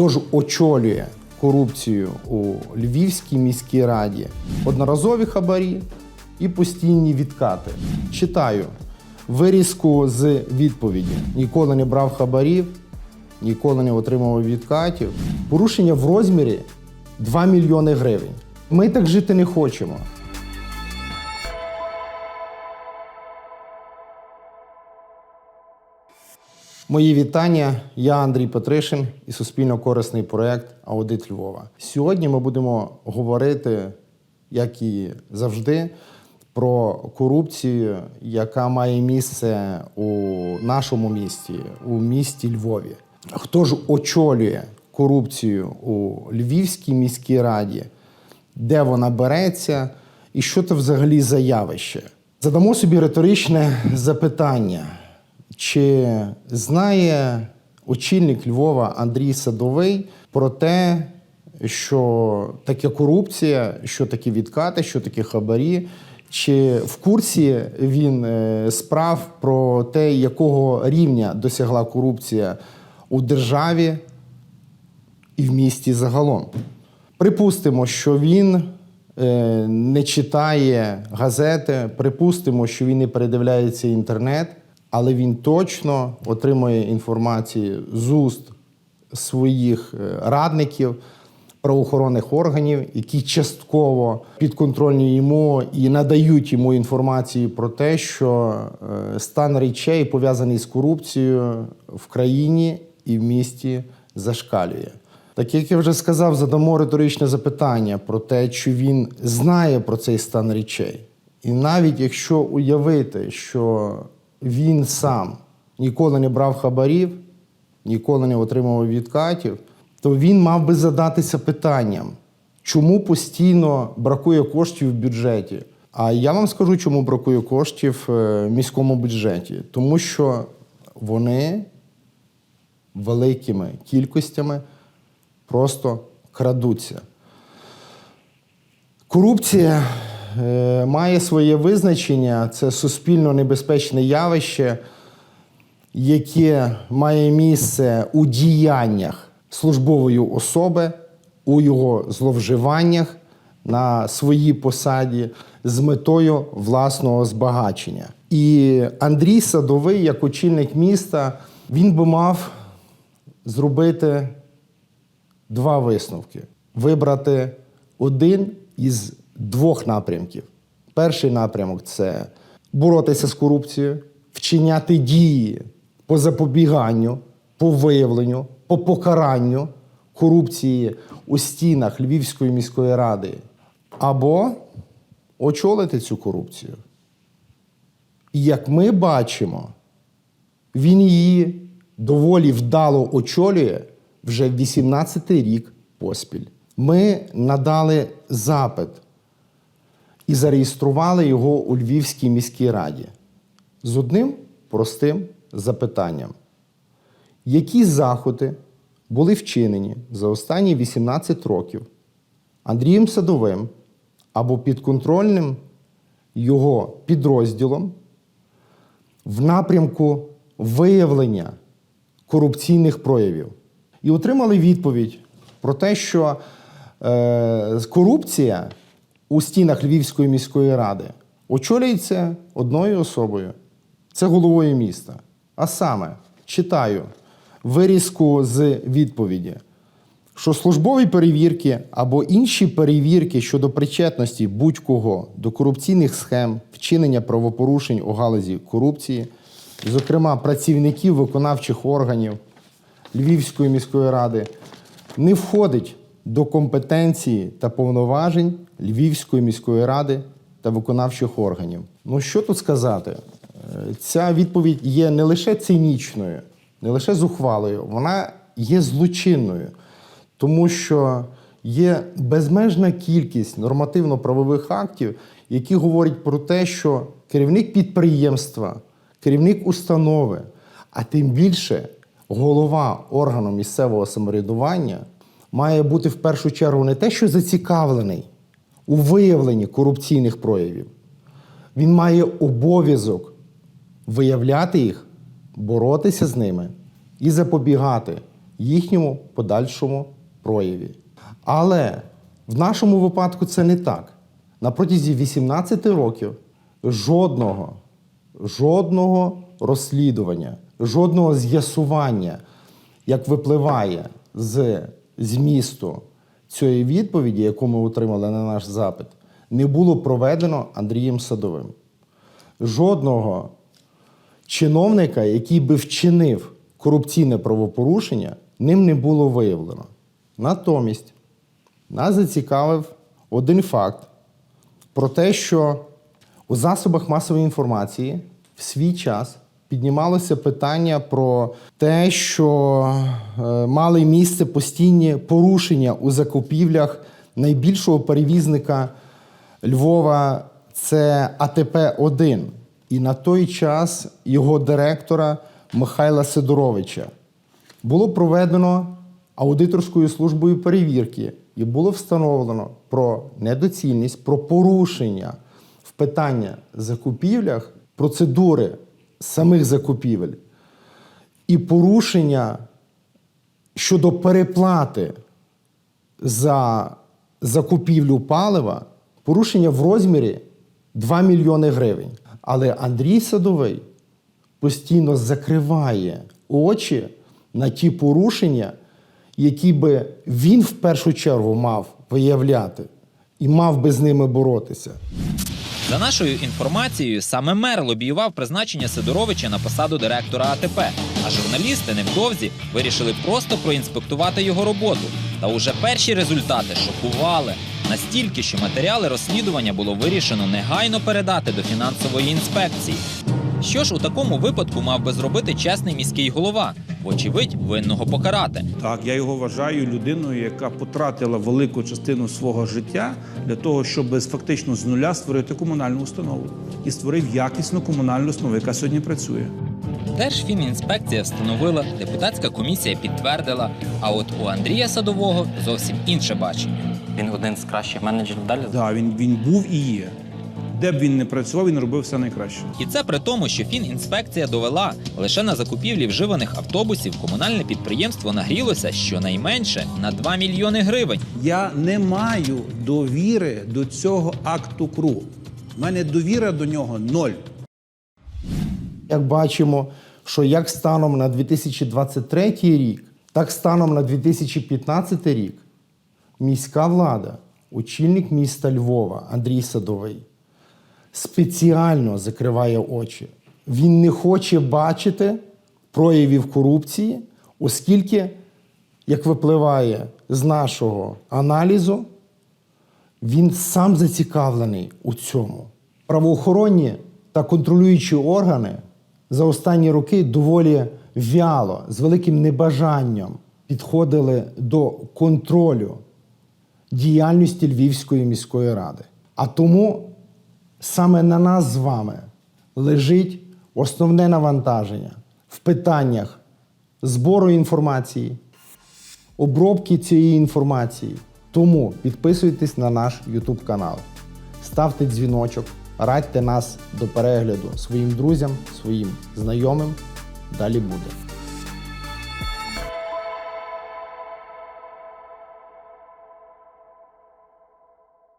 Хто ж очолює корупцію у Львівській міській раді? Одноразові хабарі і постійні відкати. Читаю вирізку з відповіді: ніколи не брав хабарів, ніколи не отримував відкатів. Порушення в розмірі 2 мільйони гривень. Ми так жити не хочемо. Мої вітання. Я Андрій Петришин і суспільно-корисний проект Аудит Львова. Сьогодні ми будемо говорити, як і завжди, про корупцію, яка має місце у нашому місті, у місті Львові. Хто ж очолює корупцію у Львівській міській раді? Де вона береться, і що це взагалі за явище? Задамо собі риторичне запитання. Чи знає очільник Львова Андрій Садовий про те, що таке корупція, що таке відкати, що таке хабарі? Чи в курсі він е, справ про те, якого рівня досягла корупція у державі і в місті загалом? Припустимо, що він е, не читає газети, припустимо, що він не передивляється інтернет, але він точно отримує інформацію з уст своїх е, радників, правоохоронних органів, які частково підконтрольні йому і надають йому інформацію про те, що е, стан речей пов'язаний з корупцією в країні і в місті зашкалює. Так як я вже сказав, задамо риторичне запитання про те, чи він знає про цей стан речей. І навіть якщо уявити, що він сам ніколи не брав хабарів, ніколи не отримував відкатів, то він мав би задатися питанням, чому постійно бракує коштів в бюджеті. А я вам скажу, чому бракує коштів е, в міському бюджеті. Тому що вони великими кількостями просто крадуться. Корупція має своє визначення, це суспільно небезпечне явище, яке має місце у діяннях службової особи, у його зловживаннях на своїй посаді з метою власного збагачення. І Андрій Садовий, як очільник міста, він би мав зробити два висновки: вибрати один із двох напрямків. Перший напрямок це боротися з корупцією, вчиняти дії по запобіганню, по виявленню, по покаранню корупції у стінах Львівської міської ради, або очолити цю корупцію. І як ми бачимо, він її доволі вдало очолює вже 18-й рік поспіль. Ми надали запит і зареєстрували його у Львівській міській раді з одним простим запитанням: які заходи були вчинені за останні 18 років Андрієм Садовим або підконтрольним його підрозділом в напрямку виявлення корупційних проявів? І отримали відповідь про те, що е, корупція у стінах Львівської міської ради очолюється одною особою це головою міста. А саме читаю вирізку з відповіді, що службові перевірки або інші перевірки щодо причетності будь-кого до корупційних схем, вчинення правопорушень у галузі корупції, зокрема працівників виконавчих органів Львівської міської ради, не входить до компетенції та повноважень Львівської міської ради та виконавчих органів. Ну що тут сказати? Е, Ця відповідь є не лише цинічною, не лише зухвалою, вона є злочинною, тому що є безмежна кількість нормативно-правових актів, які говорять про те, що керівник підприємства, керівник установи, а тим більше голова органу місцевого самоврядування має бути в першу чергу не те, що зацікавлений у виявленні корупційних проявів. Він має обов'язок виявляти їх, боротися з ними і запобігати їхньому подальшому прояві. Але в нашому випадку це не так. На протязі 18 років жодного, жодного розслідування, жодного з'ясування, як випливає з змісту цієї відповіді, яку ми отримали на наш запит, не було проведено Андрієм Садовим. Жодного чиновника, який би вчинив корупційне правопорушення, ним не було виявлено. Натомість нас зацікавив один факт про те, що у засобах масової інформації в свій час піднімалося питання про те, що е, мали місце постійні порушення у закупівлях найбільшого перевізника Львова це АТП-1. І на той час його директора Михайла Сидоровича було проведено аудиторською службою перевірки і було встановлено про недоцільність, про порушення в питання закупівлях, процедури самих закупівель і порушення щодо переплати за закупівлю палива, порушення в розмірі 2 мільйони гривень. Але Андрій Садовий постійно закриває очі на ті порушення, які би він в першу чергу мав виявляти і мав би з ними боротися. За нашою інформацією, саме мер лобіював призначення Сидоровича на посаду директора АТП, а журналісти невдовзі вирішили просто проінспектувати його роботу. Та уже перші результати шокували настільки, що матеріали розслідування було вирішено негайно передати до фінансової інспекції. Що ж у такому випадку мав би зробити чесний міський голова? Вочевидь, винного покарати. Так, я його вважаю людиною, яка потратила велику частину свого життя для того, щоб фактично з нуля створити комунальну установу і створив якісну комунальну установу, яка сьогодні працює. Держфінінспекція встановила, депутатська комісія підтвердила. А от у Андрія Садового зовсім інше бачення. Він один з кращих менеджерів далі. Да, він, він був і є. Де б він не працював, він робив все найкраще. І це при тому, що фінінспекція довела лише на закупівлі вживаних автобусів комунальне підприємство нагрілося щонайменше на 2 мільйони гривень. Я не маю довіри до цього акту КРУ. У мене довіра до нього ноль. Як бачимо, що як станом на 2023 рік, так станом на 2015 рік міська влада, очільник міста Львова Андрій Садовий спеціально закриває очі. Він не хоче бачити проявів корупції, оскільки, як випливає з нашого аналізу, він сам зацікавлений у цьому. Правоохоронні та контролюючі органи за останні роки доволі вяло, з великим небажанням підходили до контролю діяльності Львівської міської ради. А тому саме на нас з вами лежить основне навантаження в питаннях збору інформації, обробки цієї інформації. Тому підписуйтесь на наш YouTube канал, ставте дзвіночок, радьте нас до перегляду своїм друзям, своїм знайомим. Далі буде.